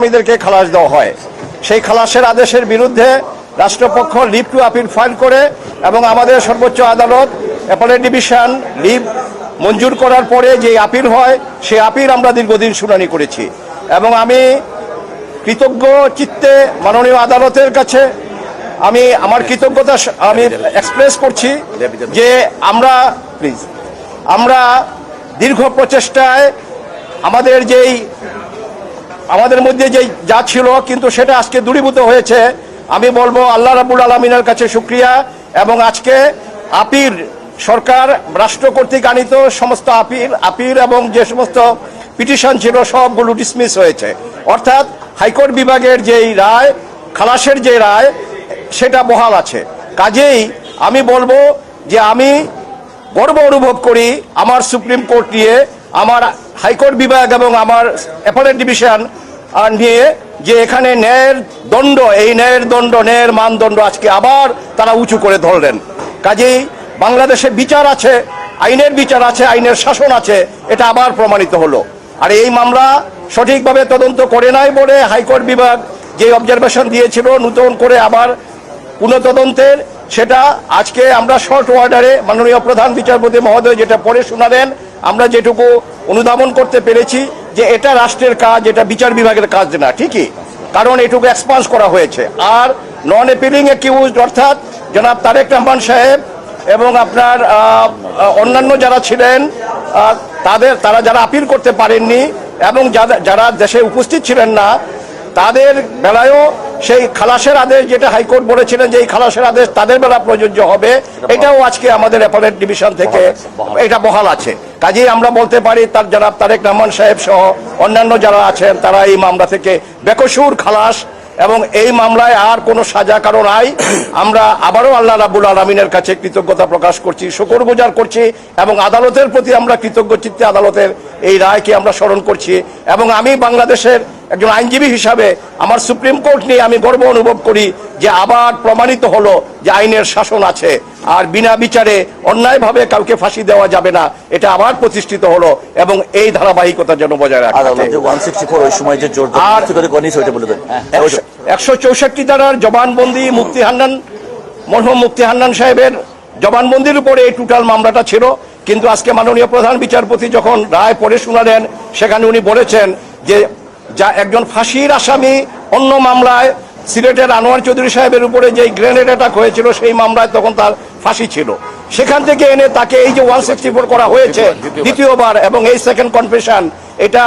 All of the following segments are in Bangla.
আসামিদেরকে খালাস দেওয়া হয়। সেই খালাসের আদেশের বিরুদ্ধে রাষ্ট্রপক্ষ লিভ টু আপিল ফাইল করে এবং আমাদের সর্বোচ্চ আদালত অ্যাপেলেট ডিভিশন লিভ মঞ্জুর করার পরে যে আপিল হয়, সেই আপিল আমরা দীর্ঘদিন শুনানি করেছি। এবং আমি কৃতজ্ঞ চিত্তে মাননীয় আদালতের কাছে আমি আমার কৃতজ্ঞতা আমি এক্সপ্রেস করছি যে আমরা প্লিজ আমরা দীর্ঘ প্রচেষ্টায় আমাদের যেই আমাদের মধ্যে যে যা ছিল, কিন্তু সেটা আজকে দূরীভূত হয়েছে। আমি বলব, আল্লাহ রাবুল আলমিনের কাছে শুক্রিয়া এবং আজকে আপিল সরকার, রাষ্ট্র কর্তৃক আনিত সমস্ত আপিল আপিল এবং যে সমস্ত পিটিশন ছিল, সবগুলো ডিসমিস হয়েছে। অর্থাৎ হাইকোর্ট বিভাগের যেই রায়, খালাসের যে রায়, সেটা বহাল আছে। কাজেই আমি বলব যে আমি গর্ব অনুভব করি আমার সুপ্রিম কোর্ট নিয়ে, আমার হাইকোর্ট বিভাগ এবং আমার অ্যাপেলেট ডিভিশন নিয়ে যে এখানে ন্যায়ের দণ্ড, এই ন্যায়ের দণ্ড, ন্যায়ের মানদণ্ড আজকে আবার তারা উঁচু করে ধরলেন। কাজেই বাংলাদেশে বিচার আছে, আইনের বিচার আছে, আইনের শাসন আছে, এটা আবার প্রমাণিত হলো। আর এই মামলা সঠিকভাবে তদন্ত করে নাই বলে হাইকোর্ট বিভাগ যে অবজারভেশন দিয়েছিল, নতুন করে আবার পুনঃতদন্তের, সেটা আজকে আমরা শর্ট অর্ডারে মাননীয় প্রধান বিচারপতি মহোদয় যেটা পড়ে শোনালেন আমরা যেটুকু অনুধাবন করতে পেরেছি যে এটা রাষ্ট্রের কাজ, এটা বিচার বিভাগের কাজ না, ঠিকই? কারণ এটুকু এক্সপান্স করা হয়েছে। আর নন অ্যাপিলিং অ্যাকিউজ অর্থাৎ জনাব তারেক রহমান সাহেব এবং আপনার অন্যান্য যারা ছিলেন তাদের, তারা যারা আপিল করতে পারেননি এবং যারা- যারা দেশে উপস্থিত ছিলেন না, তাদের বেলায়ও সেই খালাসের আদেশ যেটা হাইকোর্ট বলেছিলেন যে এই খালাসের আদেশ তাদের বেলা প্রযোজ্য হবে এটাও আজকে আমাদের অ্যাপেলেট ডিভিশন থেকে এটা বহাল আছে। কাজেই আমরা বলতে পারি তার জনাব তারেক রহমান সাহেব সহ অন্যান্য যারা আছেন তারা এই মামলা থেকে বেকসুর খালাস এবং এই মামলায় আর কোনো সাজা কারও নাই। আমরা আবারও আল্লাহ রাবুল আলমিনের কাছে কৃতজ্ঞতা প্রকাশ করছি শুকর গুজার করছি এবং আদালতের প্রতি আমরা কৃতজ্ঞ চিত্তে আদালতের এই রায়কে আমরা স্মরণ করছি এবং আমি বাংলাদেশের একজন আইনজীবী হিসাবে আমার সুপ্রিম কোর্ট নিয়ে আমি গর্ব অনুভব করি যে আবার প্রমাণিত হলো যে আইনের শাসন আছে। আর বিনা বিচারে অন্যায়ভাবে কাউকে ফাঁসি দেওয়া যাবে না এটা আবার প্রতিষ্ঠিত হলো এবং এই ধারাবাহিকতা যেন বজায় রাখা আর- হ্যাঁ, ওইটা। একশো চৌষট্টি ধারার জবানবন্দি মুক্তি হান্নান মরহুম মুক্তি হান্নান সাহেবের জবানবন্দির উপরে এই টোটাল মামলাটা ছিল। কিন্তু আজকে মাননীয় প্রধান বিচারপতি যখন রায় পড়ে শোনালেন সেখানে উনি বলেছেন যে যা একজন ফাঁসির আসামি অন্য মামলায় সিলেটের আনোয়ার চৌধুরী সাহেবের উপরে যে গ্রেনেড অ্যাটাক হয়েছিল, সেই মামলায় তখন তার ফাঁসি ছিল। সেখান থেকে এনে তাকে এই যে ওয়ান সিক্সটি ফোর করা হয়েছে দ্বিতীয়বার, এবং এই সেকেন্ড কনফেশন, এটা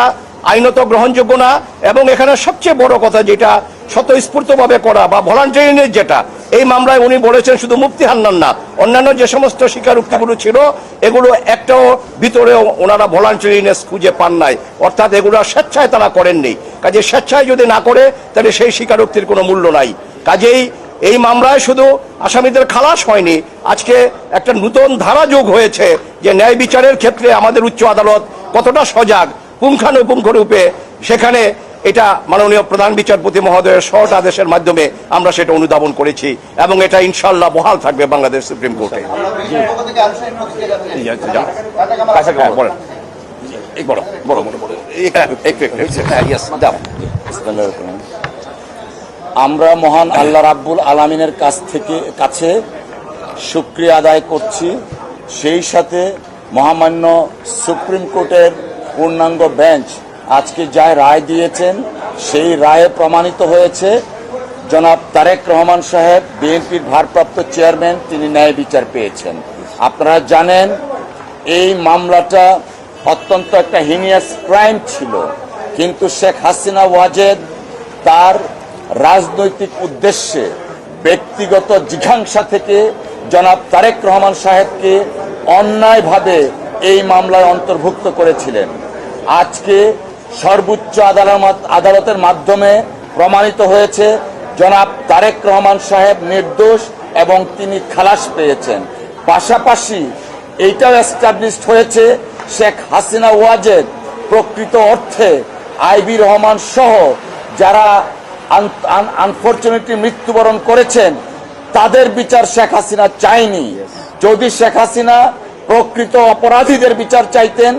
আইনত গ্রহণযোগ্য না, এবং এখানে সবচেয়ে বড় কথা যেটা, স্বতঃস্ফূর্তভাবে করা বা ভলান্টিয়ারিংয়ের যেটা এই মামলায় উনি বলেছেন শুধু মুক্তি হান্নান না, অন্যান্য যে সমস্ত স্বীকারোক্তিগুলো ছিল, এগুলো একটাও ভিতরেও ওনারা ভলান্টিয়ারিনেস খুঁজে পান নাই। অর্থাৎ এগুলো স্বেচ্ছায় তারা করেননি। কাজে স্বেচ্ছায় যদি না করে, তাহলে সেই স্বীকারোক্তির কোনো মূল্য নাই। কাজেই এই মামলায় শুধু আসামিদের খালাস হয়নি, আজকে একটা নতুন ধারা যোগ হয়েছে যে ন্যায় বিচারের ক্ষেত্রে আমাদের উচ্চ আদালত কতটা সজাগ পুঙ্খানুপুঙ্খ রূপে সেখানে এটা মাননীয় প্রধান বিচারপতি মহোদয়ের শর্ট আদেশের মাধ্যমে আমরা সেটা অনুধাবন করেছি এবং এটা ইনশাল্লাহ বহাল থাকবে বাংলাদেশ সুপ্রিম কোর্টে। আমরা মহান আল্লাহ রাব্বুল আলামিনের কাছ থেকে, কাছে শুক্রিয়া আদায় করছি। সেই সাথে মহামান্য সুপ্রিম কোর্টের পূর্ণাঙ্গ বেঞ্চ আজকে যা রায় দিয়েছেন, সেই রায়ে প্রমাণিত হয়েছে। জনাব তারেক রহমান সাহেব, বিএনপির ভারপ্রাপ্ত চেয়ারম্যান, তিনি ন্যায় বিচার পেয়েছেন। আপনারা জানেন, এই মামলাটা অত্যন্ত একটা হিনিয়াস ক্রাইম ছিল। কিন্তু শেখ হাসিনা ওয়াজেদ তার রাজনৈতিক উদ্দেশ্যে ব্যক্তিগত জিঘাংসা থেকে জনাব তারেক রহমান সাহেবকে অন্যায়ভাবে এই মামলায় অন্তর্ভুক্ত করেছিলেন। আজকে সর্বোচ্চ আদালত আদালতের মাধ্যমে প্রমাণিত হয়েছে জনাব তারেক রহমান সাহেব নির্দোষ এবং তিনি খালাস পেয়েছেন। পাশাপাশি এইটাও এস্টাবলিশড হয়েছে শেখ হাসিনা ওয়াজেদ প্রকৃত অর্থে আইবি রহমান সহ যারা আনফর্চুনেটলি মৃত্যুবরণ করেছেন তাদের বিচার শেখ হাসিনা চায়নি। যদি শেখ হাসিনা প্রকৃত অপরাধীদের বিচার চাইতেন